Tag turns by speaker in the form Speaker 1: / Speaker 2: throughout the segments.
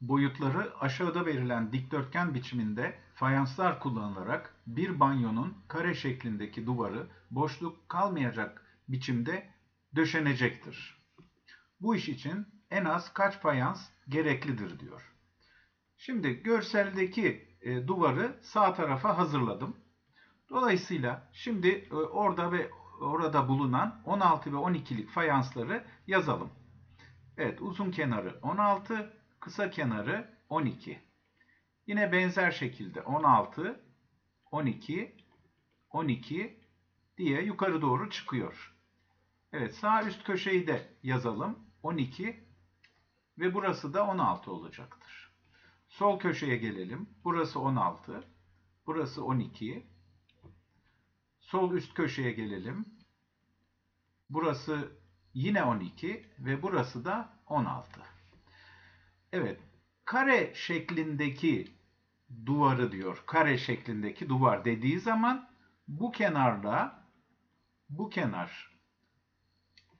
Speaker 1: boyutları aşağıda verilen dikdörtgen biçiminde fayanslar kullanılarak bir banyonun kare şeklindeki duvarı boşluk kalmayacak biçimde döşenecektir. Bu iş için en az kaç fayans gereklidir diyor. Şimdi görseldeki e, duvarı sağ tarafa hazırladım. Dolayısıyla şimdi e, orada ve orada bulunan 16 ve 12'lik fayansları yazalım. Evet uzun kenarı 16, kısa kenarı 12. Yine benzer şekilde 16, 12, 12 diye yukarı doğru çıkıyor. Evet sağ üst köşeyi de yazalım. 12 ve burası da 16 olacaktır. Sol köşeye gelelim. Burası 16. Burası 12. Sol üst köşeye gelelim. Burası yine 12 ve burası da 16. Evet. Kare şeklindeki duvarı diyor. Kare şeklindeki duvar dediği zaman bu kenarla bu kenar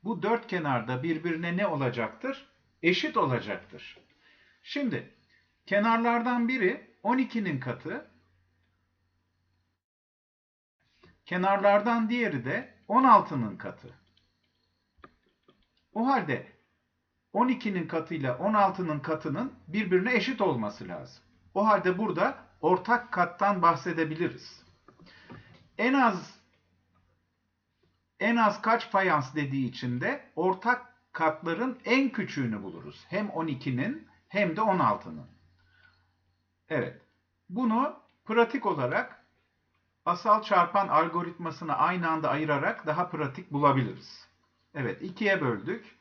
Speaker 1: bu dört kenarda birbirine ne olacaktır? Eşit olacaktır. Şimdi kenarlardan biri 12'nin katı, kenarlardan diğeri de 16'nın katı. O halde 12'nin katıyla 16'nın katının birbirine eşit olması lazım. O halde burada ortak kattan bahsedebiliriz. En az en az kaç fayans dediği için de ortak katların en küçüğünü buluruz. Hem 12'nin hem de 16'nın. Evet. Bunu pratik olarak asal çarpan algoritmasını aynı anda ayırarak daha pratik bulabiliriz. Evet. 2'ye böldük.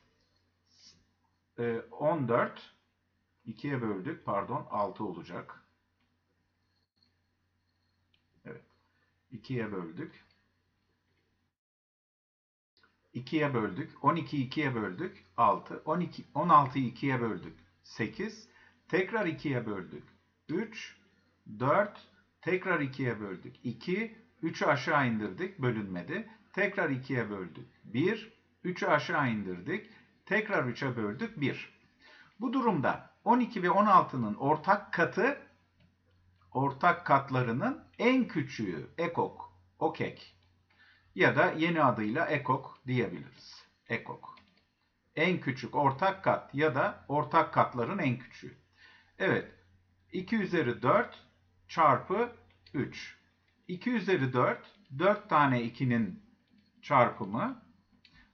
Speaker 1: Ee, 14. 2'ye böldük. Pardon. 6 olacak. Evet. 2'ye böldük. 2'ye böldük. 12'yi 2'ye böldük. 6. 12, 16'yı 2'ye böldük. 8. Tekrar 2'ye böldük. 3. 4. Tekrar 2'ye böldük. 2. 3'ü aşağı indirdik. Bölünmedi. Tekrar 2'ye böldük. 1. 3'ü aşağı indirdik. Tekrar 3'e böldük. 1. Bu durumda 12 ve 16'nın ortak katı ortak katlarının en küçüğü ekok, okek ya da yeni adıyla ekok diyebiliriz. Ekok. En küçük ortak kat ya da ortak katların en küçüğü. Evet. 2 üzeri 4 çarpı 3. 2 üzeri 4, 4 tane 2'nin çarpımı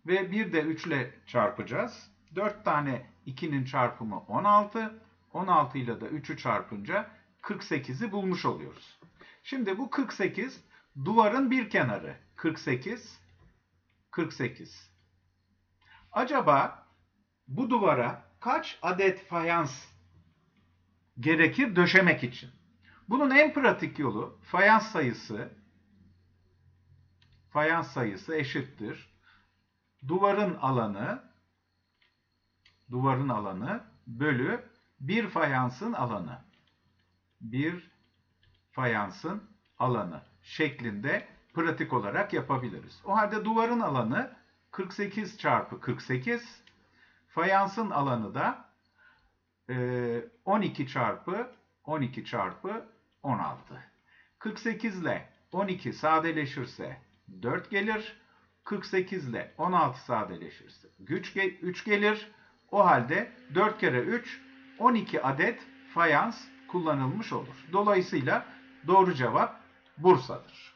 Speaker 1: ve bir de 3 ile çarpacağız. 4 tane 2'nin çarpımı 16. 16 ile de 3'ü çarpınca 48'i bulmuş oluyoruz. Şimdi bu 48 duvarın bir kenarı. 48 48. Acaba bu duvara kaç adet fayans gerekir döşemek için? Bunun en pratik yolu fayans sayısı fayans sayısı eşittir. Duvarın alanı duvarın alanı bölü bir fayansın alanı. Bir fayansın alanı şeklinde pratik olarak yapabiliriz. O halde duvarın alanı 48 çarpı 48, fayansın alanı da 12 çarpı 12 çarpı 16. 48 ile 12 sadeleşirse 4 gelir. 48 ile 16 sadeleşirse güç 3 gelir. O halde 4 kere 3 12 adet fayans kullanılmış olur. Dolayısıyla doğru cevap Bursa'dır.